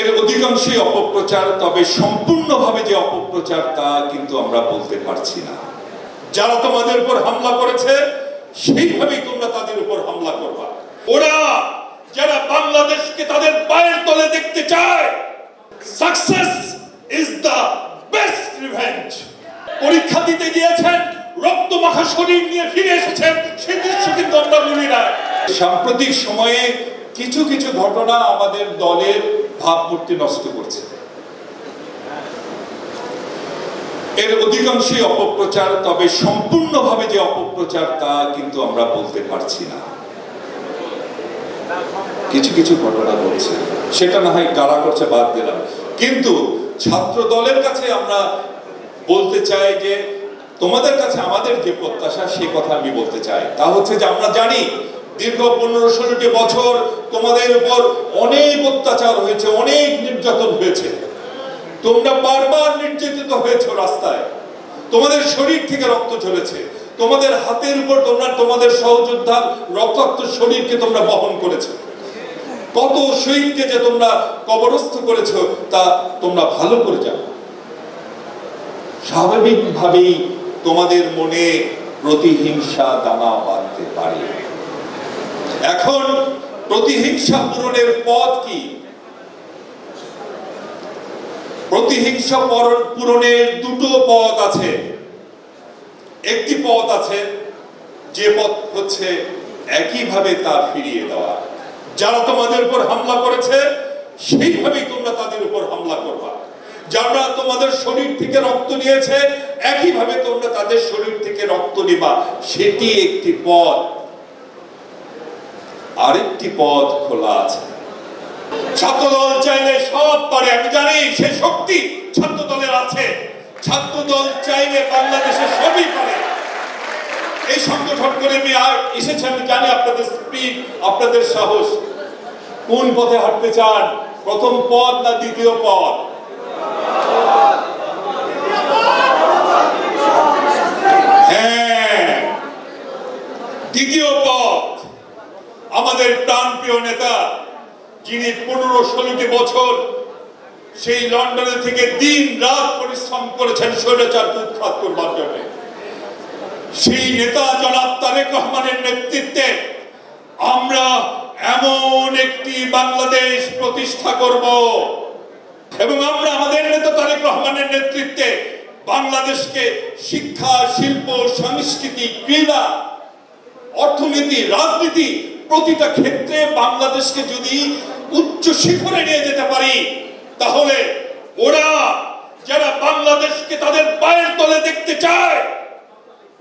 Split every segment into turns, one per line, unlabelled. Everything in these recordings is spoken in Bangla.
এর অধিকাংশই অপপ্রচার, তবে সম্পূর্ণভাবে যে অপপ্রচার তা কিন্তু আমরা বলতে পারছি না। যারা তোমাদের উপর হামলা করেছে, সেইভাবেই তোমরা তাদের উপর হামলা করবা। ওরা যারা বাংলাদেশকে তাদের পায়ের তলে দেখতে চায় সাকসেস ইজ বেস্ট রিভেঞ্জ পরীক্ষা দিতে গিয়েছেন, রক্ত মাখা শরীর নিয়ে ফিরে এসেছেন, সেই দৃশ্য কিন্তু আমরা বলি না। সাম্প্রতিক সময়ে কিছু কিছু ঘটনা আমাদের দলের ভাবমূর্তি নষ্ট করছে। এর অধিকাংশই অপপ্রচার, তবে সম্পূর্ণভাবে যে অপপ্রচার তা কিন্তু আমরা বলতে পারছি না। কিছু কিছু ঘটনা ঘটছে। সেটা না হয় কারা করছে বাদ দিলাম। কিন্তু ছাত্র দলের কাছে আমরা বলতে চাই যে, তোমাদের কাছে আমাদের যে প্রত্যাশা, সে কথা আমি বলতে চাই। তা হচ্ছে যে আমরা জানি দীর্ঘ পনেরো ষোলোটি বছর তোমাদের উপর অনেক অত্যাচার হয়েছে, অনেক নির্যাতন হয়েছে। তোমরা বারবার নির্যাতিত হয়েছে রাস্তায়। তোমাদের শরীর থেকে রক্ত ঝরেছে। তোমাদের হাতের উপর তোমরা, তোমাদের সহযোদ্ধার রক্তাক্ত শরীরকে তোমরা বহন করেছ। কত শহীদকে যে তোমরা কবরস্থ করেছ, তা তোমরা ভালো করে জানো। স্বাভাবিকভাবেই তোমাদের মনে প্রতিহিংসা দানা বাঁধতে পারে। এখন প্রতিহিংসা পূরণের পথ কি? প্রতিহিংসা পূরণের দুটো পথ আছে। একটি পথ আছে যে পথ হচ্ছে একইভাবে তা ফিরিয়ে দেওয়া। যারা তোমাদের উপর হামলা করেছে, সেইভাবেই তোমরা তাদের উপর হামলা করবা। যারা তোমাদের শরীর থেকে রক্ত নিয়েছে, একইভাবে তোমরা তাদের শরীর থেকে রক্ত নিবা। সেটি একটি পথ। আরেকটি পথ খোলা আছে। ছাত্রদল চাইলে সব পারে, আমি জানি সে শক্তি ছাত্রদলের আছে। ছাত্রদল চাইলে বাংলাদেশে সবই পারে। এই সংগঠন করে আমি এসেছে, আমি জানি আপনাদের স্পিড আপনাদের সাহস। কোন পথে হাঁটতে চান? প্রথম পথ না দ্বিতীয় পথ হ্যাঁ দ্বিতীয় পথ আমাদের প্রাণপ্রিয় নেতা, যিনি পনেরো ষোলোটি বছর সেই লন্ডনে থেকে দিন রাত পরিশ্রম করেছেন স্বৈরাচার উৎখাত করবার জন্য। সেই নেতা জনাব তারেক রহমানের নেতৃত্বে আমরা এমন একটি বাংলাদেশ প্রতিষ্ঠা করব। এবং আমরা আমাদের নেতা তারেক রহমানের নেতৃত্বে বাংলাদেশকে শিক্ষা, শিল্প, সংস্কৃতি, ক্রীড়া, অর্থনীতি, রাজনীতি প্রতিটা ক্ষেত্রে বাংলাদেশকে যদি উচ্চ শিখরে নিয়ে যেতে পারি, তাহলে ওরা যারা বাংলাদেশকে তাদের পায়ের তলে দেখতে চায়,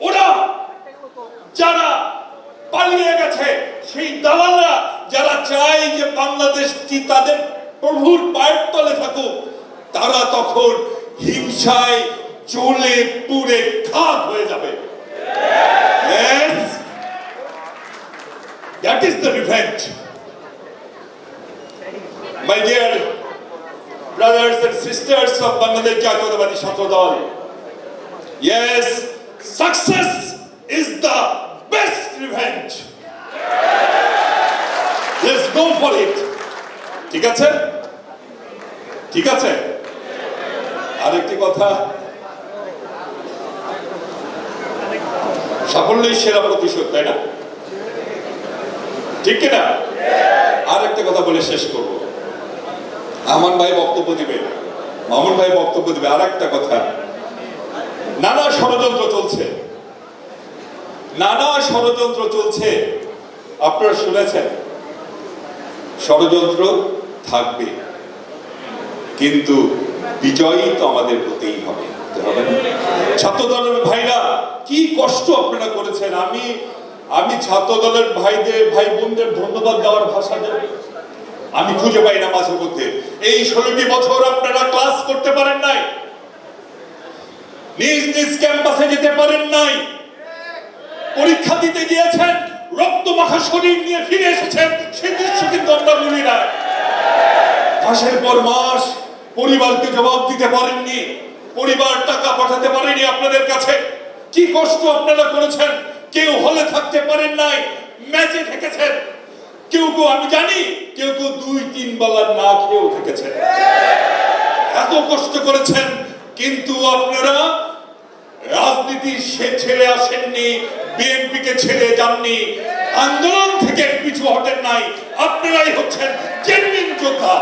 ওরা যারা পালিয়ে গেছে, সেই দালালরা যারা চায় যে বাংলাদেশটি তাদের প্রভুর পায়ের তলে থাকুক, তারা তখন হিংসায় জ্বলে পুড়ে খাত হয়ে যাবে. That is the revenge. My dear brothers and sisters of Bangladesh Jatiyatawadi Chhatradal, Yes, success is the best revenge. Let's go for it. ঠিক আছে ঠিক আছে আরেকটি কথা সাফল্যই সেরা প্রতিশোধ তাই না ঠিক কিনা আর একটা কথা বলে শেষ করব। আমান ভাই বক্তব্য দিবে, মামুন ভাই বক্তব্য দিবে আর একটা কথা। নানা ষড়যন্ত্র চলছে। নানা ষড়যন্ত্র চলছে। আপনারা শুনেছেন, ষড়যন্ত্র থাকবে, কিন্তু বিজয়ী তো আমাদের হতেই হবে। হতে হবে না? ছাত্র দলের ভাইরা, কি কষ্ট আপনারা করেছেন? আমি আমি ছাত্র দলের ভাইদের ভাই বোনদের ধন্যবাদ দেওয়ার ভাষা দেব। আমি খুঁজে পাই না মাঝে মধ্যে। এই ষোলোটি বছর আপনারা ক্লাস করতে পারেন নাই। নিজ নিজ ক্যাম্পাসে যেতে পারেন নাই। পরীক্ষা দিতে গিয়েছেন, রক্ত মাখা শরীর নিয়ে ফিরে এসেছেন সেই দৃশ্য কিন্তু আমরা বলি না। মাসের পর মাস পরিবারকে জবাব দিতে পারেননি, পরিবার টাকা পাঠাতে পারেনি আপনাদের কাছে। কি কষ্ট আপনারা করেছেন কেউ হলে থাকতে পারেন নাই। ম্যাচে থেকেছেন। কেউ কেউ, আমি জানি, কেউ কেউ দুই, তিন বেলা না খেয়েও থেকেছেন। এত কষ্ট করেছেন, কিন্তু আপনারা রাজনীতি ছেড়ে আসেননি বিএনপি কে ছেড়ে যাননি। আন্দোলন থেকে পিছু হটেন নাই। আপনারাই হচ্ছেন জেনুইন যোদ্ধা।